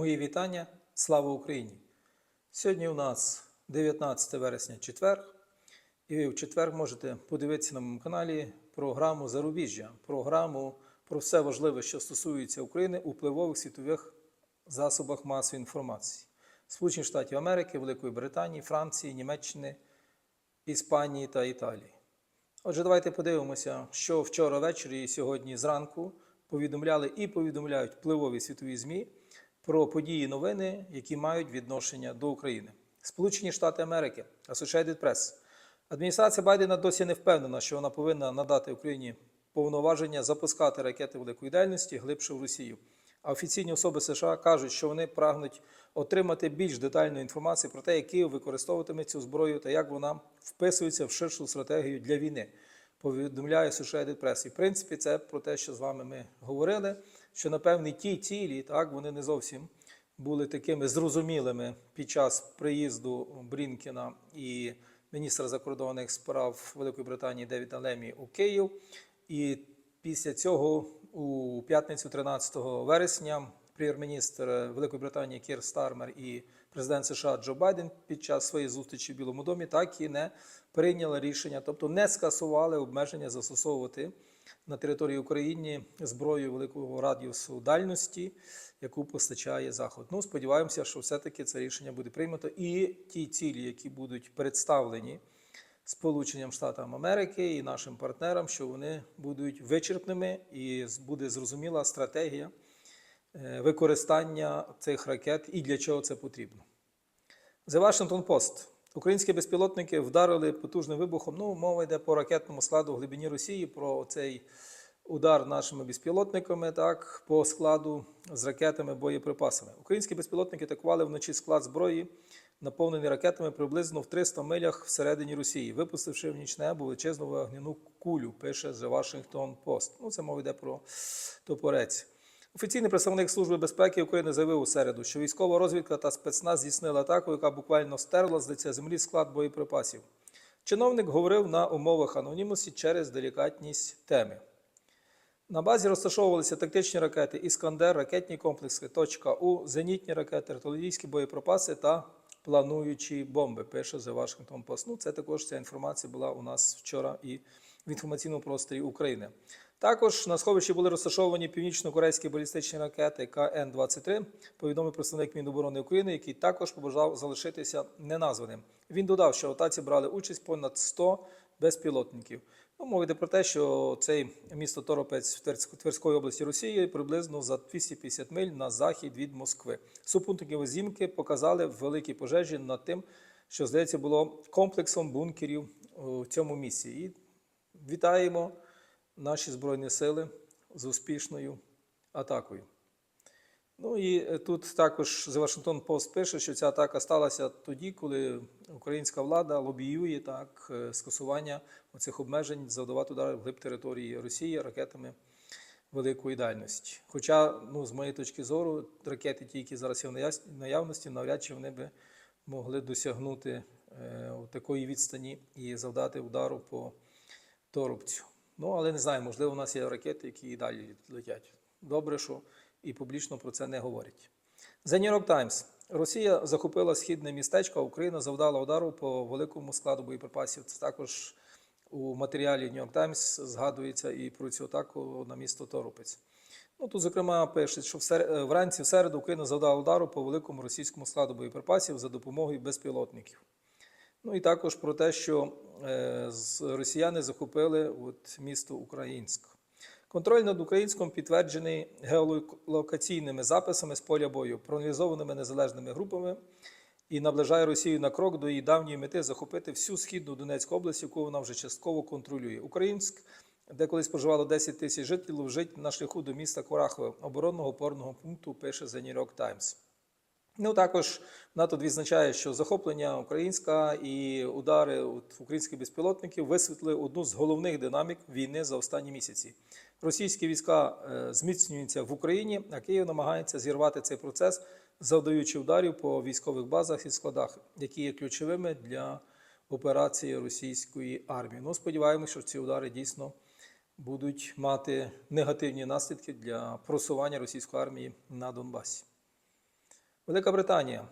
Мої вітання. Слава Україні! Сьогодні у нас 19 вересня четвер, і ви в четвер можете подивитися на моєму каналі програму Зарубіжжя, програму про все важливе, що стосується України у впливових світових засобах масової інформації Сполучених Штатів Америки, Великої Британії, Франції, Німеччини, Іспанії та Італії. Отже, давайте подивимося, що вчора ввечері і сьогодні зранку повідомляли і повідомляють впливові світові ЗМІ про події і новини, які мають відношення до України. Сполучені Штати Америки, Associated Press. Адміністрація Байдена досі не впевнена, що вона повинна надати Україні повноваження запускати ракети великої дальності глибше в Росію. А офіційні особи США кажуть, що вони прагнуть отримати більш детальну інформацію про те, як Київ використовуватиме цю зброю та як вона вписується в ширшу стратегію для війни. Повідомляє Associated Press. І в принципі, це про те, що з вами ми говорили, що напевне ті цілі, так вони не зовсім були такими зрозумілими під час приїзду Брінкіна і міністра закордонних справ Великої Британії Девіда Лемі у Київ. І після цього, у п'ятницю, 13 вересня, прем'єр-міністр Великої Британії Кір Стармер і президент США Джо Байден під час своєї зустрічі в Білому домі так і не прийняли рішення, тобто не скасували обмеження застосовувати на території України зброю великого радіусу дальності, яку постачає Захід. Ну, сподіваємося, що все-таки це рішення буде прийнято, і ті цілі, які будуть представлені Сполученням Штатам Америки і нашим партнерам, що вони будуть вичерпними і буде зрозуміла стратегія використання цих ракет і для чого це потрібно. The Washington Post. Українські безпілотники вдарили потужним вибухом. Ну, мова йде по ракетному складу в глибині Росії про цей удар нашими безпілотниками, так, по складу з ракетами, боєприпасами. Українські безпілотники атакували вночі склад зброї, наповнений ракетами приблизно в 300 милях всередині Росії, випустивши в ніч небо величезну вогняну кулю, пише The Washington Post. Ну, це мова йде про топорець. Офіційний представник Служби безпеки України заявив у середу, що військова розвідка та спецназ здійснили атаку, яка буквально стерла з лиця землі склад боєприпасів. Чиновник говорив на умовах анонімності через делікатність теми. На базі розташовувалися тактичні ракети Іскандер, ракетні комплекси «Точка У», зенітні ракети, артилерійські боєприпаси та плануючі бомби, пише The Washington Post. Ну, це також ця інформація була у нас вчора і в інформаційному просторі України. Також на сховищі були розташовані північно-корейські балістичні ракети КН-23, повідомив представник Міноборони України, який також побажав залишитися неназваним. Він додав, що в атаці брали участь понад 100 безпілотників. Ну, мова йде про те, що цей місто Торопець в Тверської області Росії приблизно за 250 миль на захід від Москви. Супутникові зімки показали великі пожежі над тим, що здається було комплексом бункерів у цьому місці. І вітаємо наші збройні сили з успішною атакою. Ну і е, тут також The Washington Post пише, що ця атака сталася тоді, коли українська влада лобіює так е, скасування оцих обмежень завдавати удари в глиб території Росії ракетами великої дальності. Хоча, ну, з моєї точки зору, ракети, ті, які зараз є в наявності, навряд чи вони би могли досягнути е, такої відстані і завдати удару по торопцю. Ну, але не знаю, можливо, у нас є ракети, які і далі летять. Добре, що і публічно про це не говорять. The New York Times. Росія захопила східне містечко, а Україна завдала удару по великому складу боєприпасів. Це також у матеріалі New York Times згадується і про цю атаку на місто Торопець. Ну, тут, зокрема, пише, що е, вранці в середу Україна завдала удару по великому російському складу боєприпасів за допомогою безпілотників. Ну і також про те, що росіяни захопили от, місто Українськ. Контроль над Українськом підтверджений геолокаційними записами з поля бою, проаналізованими незалежними групами і наближає Росію на крок до її давньої мети захопити всю східну Донецьку область, яку вона вже частково контролює. Українськ, де колись проживало 10 тисяч жителів, лежить на шляху до міста Корахове, оборонного опорного пункту, пише The New York Times. Ну також НАТО відзначає, що захоплення українська і удари українських безпілотників висвітлили одну з головних динамік війни за останні місяці. Російські війська е, зміцнюються в Україні, а Київ намагається зірвати цей процес, завдаючи ударів по військових базах і складах, які є ключовими для операції російської армії. Ну, сподіваємося, що ці удари дійсно будуть мати негативні наслідки для просування російської армії на Донбасі. Велика Британія,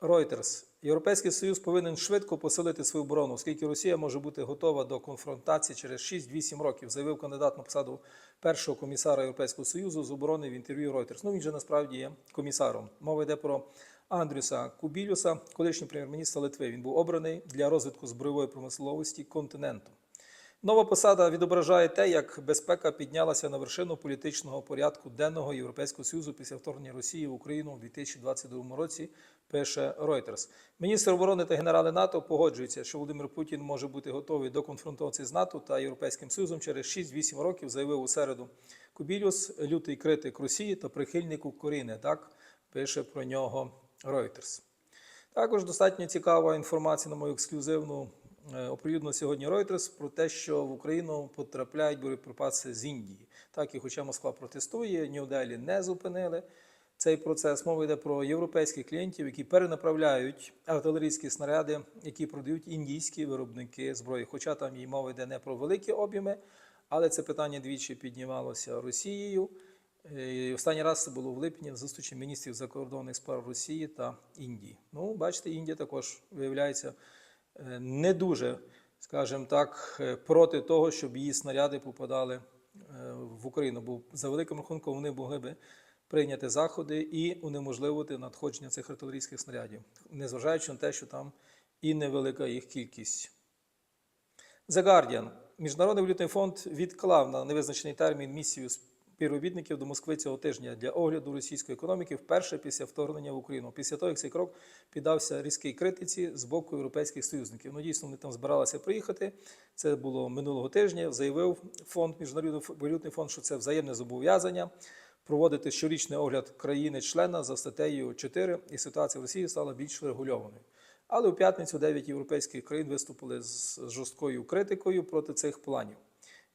Reuters. Європейський Союз повинен швидко посилити свою оборону, оскільки Росія може бути готова до конфронтації через 6-8 років, заявив кандидат на посаду першого комісара Європейського Союзу з оборони в інтерв'ю Reuters. Ну він же насправді є комісаром. Мова йде про Андрюса Кубілюса, колишній прем'єр-міністр Литви. Він був обраний для розвитку збройової промисловості континенту. Нова посада відображає те, як безпека піднялася на вершину політичного порядку денного Європейського Союзу після вторгнення Росії в Україну у 2022 році. Пише Reuters. Міністр оборони та генерали НАТО погоджуються, що Володимир Путін може бути готовий до конфронтації з НАТО та Європейським Союзом через 6-8 років, заявив у середу Кубілюс, лютий критик Росії та прихильник України. Так пише про нього Reuters. Також достатньо цікава інформація на мою ексклюзивну е, оприлюднено сьогодні Reuters про те, що в Україну потрапляють боєприпаси з Індії. Так і хоча Москва протестує, Нью-Делі не зупинили цей процес. Мова йде про європейських клієнтів, які перенаправляють артилерійські снаряди, які продають індійські виробники зброї. Хоча там і мова йде не про великі об'єми, але це питання двічі піднімалося Росією. Е, Останній раз це було в липні на зустрічі міністрів закордонних справ Росії та Індії. Ну, бачите, Індія також виявляється не дуже, скажімо так, е, проти того, щоб її снаряди попадали е, в Україну. Бо за великим рахунком вони могли би прийняти заходи і унеможливити надходження цих артилерійських снарядів, незважаючи на те, що там і невелика їх кількість. The Guardian. Міжнародний валютний фонд відклав на невизначений термін місію співробітників до Москви цього тижня для огляду російської економіки вперше після вторгнення в Україну. Після того, як цей крок піддався різкій критиці з боку європейських союзників. Ну, дійсно, вони там збиралися приїхати. Це було минулого тижня. Заявив фонд Міжнародний валютний фонд, що це взаємне зобов'язання проводити щорічний огляд країни-члена за статтею 4, і ситуація в Росії стала більш регульованою. Але у п'ятницю 9 європейських країн виступили з жорсткою критикою проти цих планів.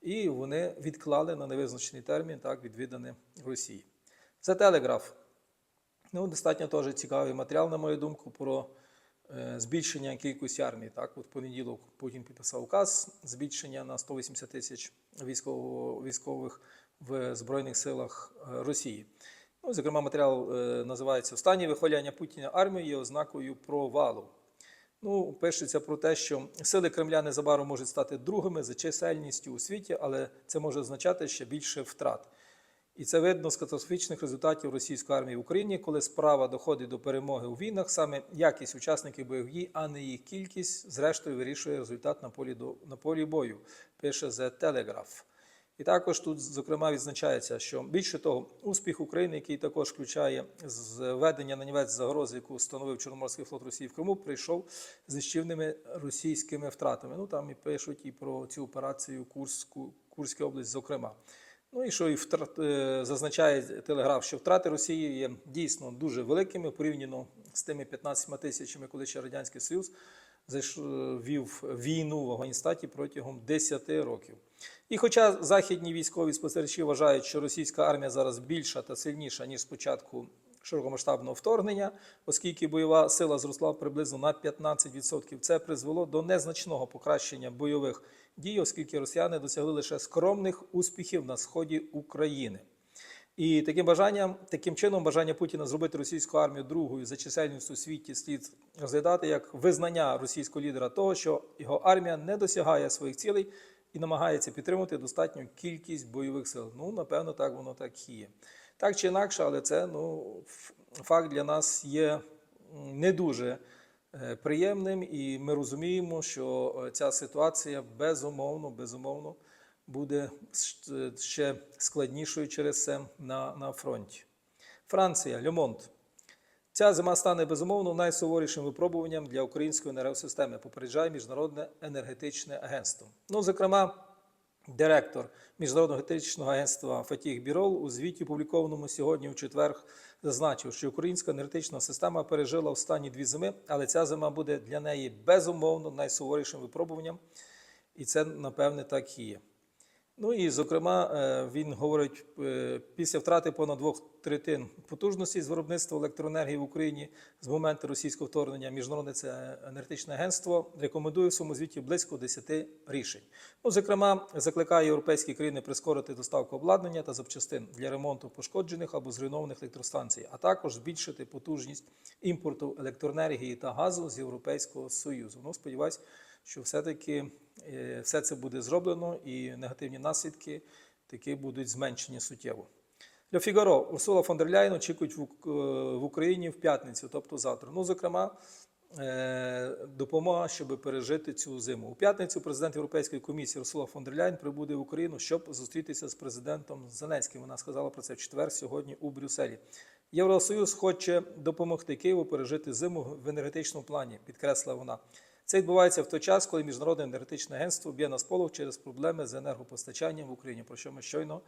І вони відклали на невизначений термін так, відвідане Росії. Це телеграф. Ну, достатньо теж цікавий матеріал, на мою думку, про е, збільшення кількості армії. Так, от понеділок Путін підписав указ збільшення на 180 тисяч військово- військових в Збройних силах е, Росії. Ну, зокрема, матеріал е, називається Останнє вихваляння Путіна армії є ознакою провалу. Ну, пишеться про те, що сили Кремля незабаром можуть стати другими за чисельністю у світі, але це може означати ще більше втрат. І це видно з катастрофічних результатів російської армії в Україні, коли справа доходить до перемоги у війнах, саме якість учасників бойових дій, а не їх кількість, зрештою вирішує результат на полі, до, на полі бою, пише The Telegraph. І також тут, зокрема, відзначається, що більше того, успіх України, який також включає зведення на нівець загрози, яку становив Чорноморський флот Росії в Криму, прийшов з нищівними російськими втратами. Ну там і пишуть і про цю операцію Курську, Курська область, зокрема. Ну і що і втрат, е, зазначає телеграф, що втрати Росії є дійсно дуже великими порівняно з тими 15 тисячами, коли ще Радянський Союз вів війну в Афганістані протягом 10 років. І хоча західні військові спостерігачі вважають, що російська армія зараз більша та сильніша, ніж спочатку широкомасштабного вторгнення, оскільки бойова сила зросла приблизно на 15%, це призвело до незначного покращення бойових дій, оскільки росіяни досягли лише скромних успіхів на сході України. І таким бажанням, таким чином, бажання Путіна зробити російську армію другою за чисельністю у світі слід розглядати як визнання російського лідера того, що його армія не досягає своїх цілей і намагається підтримувати достатню кількість бойових сил. Ну, напевно, так воно так і є. Так чи інакше, але це ну, факт для нас є не дуже е, приємним, і ми розуміємо, що е, ця ситуація безумовно, безумовно буде ще складнішою через це на, на фронті. Франція, Льомонт. Ця зима стане безумовно найсуворішим випробуванням для української енергосистеми, попереджає Міжнародне енергетичне агентство. Ну, зокрема, директор Міжнародного енергетичного агентства Фатіх Бірол у звіті, опублікованому сьогодні у четвер, зазначив, що українська енергетична система пережила останні дві зими, але ця зима буде для неї безумовно найсуворішим випробуванням, і це, напевне, так і є. Ну і, зокрема, е, він говорить, е, після втрати понад двох третин потужності з виробництва електроенергії в Україні з моменту російського вторгнення Міжнародне це енергетичне агентство рекомендує в своєму звіті близько 10 рішень. Ну, зокрема, закликає європейські країни прискорити доставку обладнання та запчастин для ремонту пошкоджених або зруйнованих електростанцій, а також збільшити потужність імпорту електроенергії та газу з Європейського Союзу. Ну, сподіваюсь, що все-таки е, все це буде зроблено і негативні наслідки таки будуть зменшені суттєво. Для Фігаро Урсула фон дер Ляйн очікують е, в Україні в п'ятницю, тобто завтра. Ну, зокрема, е, допомога, щоб пережити цю зиму. У п'ятницю президент Європейської комісії Урсула фон дер Ляйн прибуде в Україну, щоб зустрітися з президентом Зеленським. Вона сказала про це в четвер сьогодні у Брюсселі. Євросоюз хоче допомогти Києву пережити зиму в енергетичному плані, підкреслила вона. Це відбувається в той час, коли Міжнародне енергетичне агентство б'є на сполох через проблеми з енергопостачанням в Україні, про що ми щойно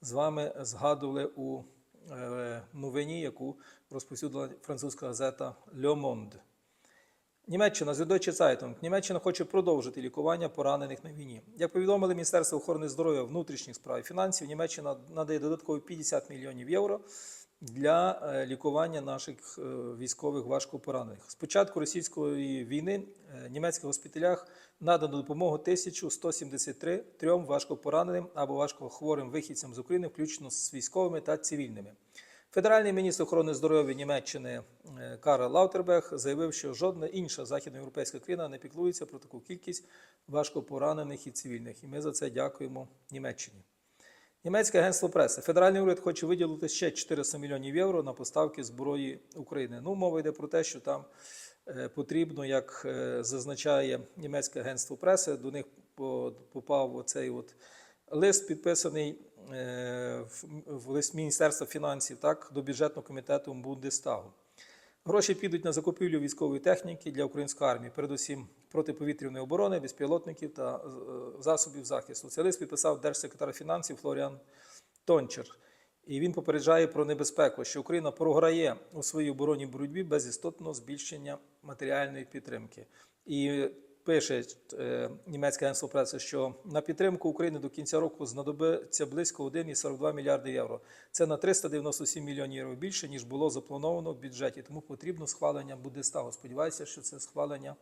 з вами згадували у е, новині, яку розповсюдила французька газета Le Monde. Німеччина Süddeutsche Zeitung. Німеччина хоче продовжити лікування поранених на війні. Як повідомили Міністерство охорони здоров'я, внутрішніх справ і фінансів, Німеччина надає додаткові 50 мільйонів євро для е, лікування наших е, військових важкопоранених. З початку російської війни німецьких госпіталях надано допомогу 1173 трьом важкопораненим або важкохворим вихідцям з України, включно з військовими та цивільними. Федеральний міністр охорони здоров'я Німеччини е, Карл Лаутербех заявив, що жодна інша західноєвропейська країна не піклується про таку кількість важкопоранених і цивільних. І ми за це дякуємо Німеччині. Німецьке агентство преси. Федеральний уряд хоче виділити ще 400 мільйонів євро на поставки зброї України. Ну, мова йде про те, що там е, потрібно, як е, зазначає німецьке агентство преси, до них попав оцей от лист, підписаний е, в- лист Міністерства фінансів, так, до бюджетного комітету Бундестагу. Гроші підуть на закупівлю військової техніки для української армії, передусім протиповітряної оборони, безпілотників та е, засобів захисту. Цей лист підписав держсекретар фінансів Флоріан Тончер. І він попереджає про небезпеку, що Україна програє у своїй оборонній боротьбі без істотного збільшення матеріальної підтримки. І пише е, німецьке агентство преси, що на підтримку України до кінця року знадобиться близько 1,42 мільярди євро. Це на 397 мільйонів євро більше, ніж було заплановано в бюджеті. Тому потрібно схвалення Бундестагу. Сподіваюся, що це схвалення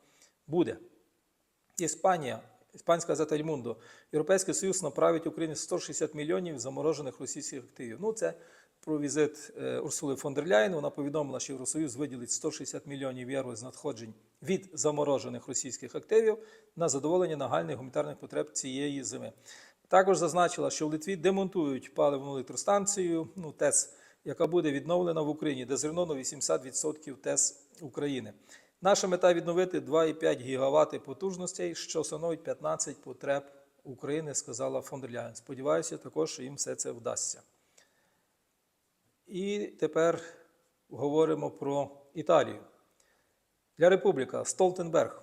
буде. Іспанія, іспанська газета «Ель Мундо». Європейський Союз направить Україні 160 мільйонів заморожених російських активів. Ну, це про візит е, Урсули фон дер Ляйн. Вона повідомила, що Євросоюз виділить 160 мільйонів євро з надходжень від заморожених російських активів на задоволення нагальних гуманітарних потреб цієї зими. Також зазначила, що в Литві демонтують паливну електростанцію, ну, ТЕС, яка буде відновлена в Україні, де зруйновано 80% ТЕС України. Наша мета відновити 2,5 гігавати потужностей, що становить 15 потреб України, сказала фон дер Ляйн. Сподіваюся, також що їм все це вдасться. І тепер говоримо про Італію. Для Републіка Столтенберг.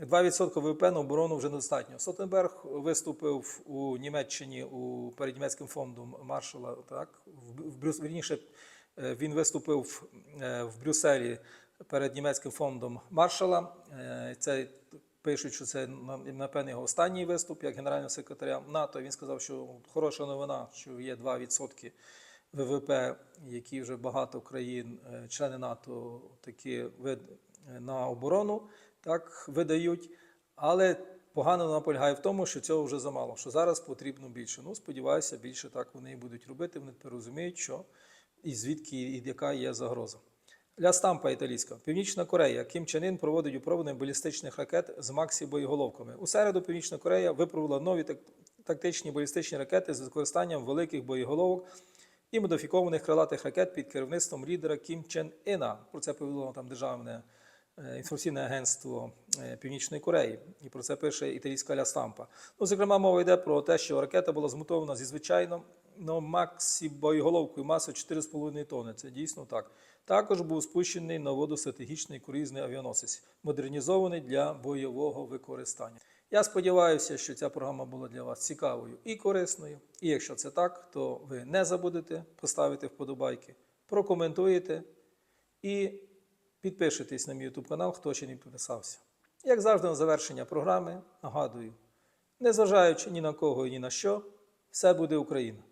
2% ВВП на оборону вже недостатньо. Столтенберг виступив у Німеччині у перед німецьким фондом Маршала. Так в, Брюс, вірніше, е, він виступив е, в Брюсселі перед німецьким фондом Маршала. Е, Це пишуть, що це напевне його останній виступ як генерального секретаря НАТО. Він сказав, що хороша новина, що є 2% ВВП, які вже багато країн, е, члени НАТО, такі е, на оборону так видають. Але погано вона полягає в тому, що цього вже замало, що зараз потрібно більше. Ну, сподіваюся, більше так вони і будуть робити. Вони тепер розуміють, що і звідки і яка є загроза. Ля Стампа італійська. Північна Корея. Кім Чен Ін проводить випробування балістичних ракет з Максі боєголовками. У середу Північна Корея випробувала нові так- тактичні балістичні ракети з використанням великих боєголовок і модифікованих крилатих ракет під керівництвом лідера Кім Чен Іна. Про це повідомило там державне е, інформаційне агентство е, Північної Кореї. І про це пише італійська Ля Стампа. Ну, зокрема, мова йде про те, що ракета була змонтована зі звичайно Максі боєголовкою масою 4,5 тонни. Це дійсно так. Також був спущений на воду стратегічний круїзний авіаносець, модернізований для бойового використання. Я сподіваюся, що ця програма була для вас цікавою і корисною. І якщо це так, то ви не забудете поставити вподобайки, прокоментуєте і підпишитесь на мій YouTube канал, хто ще не підписався. Як завжди, на завершення програми нагадую, незважаючи ні на кого і ні на що, все буде Україна.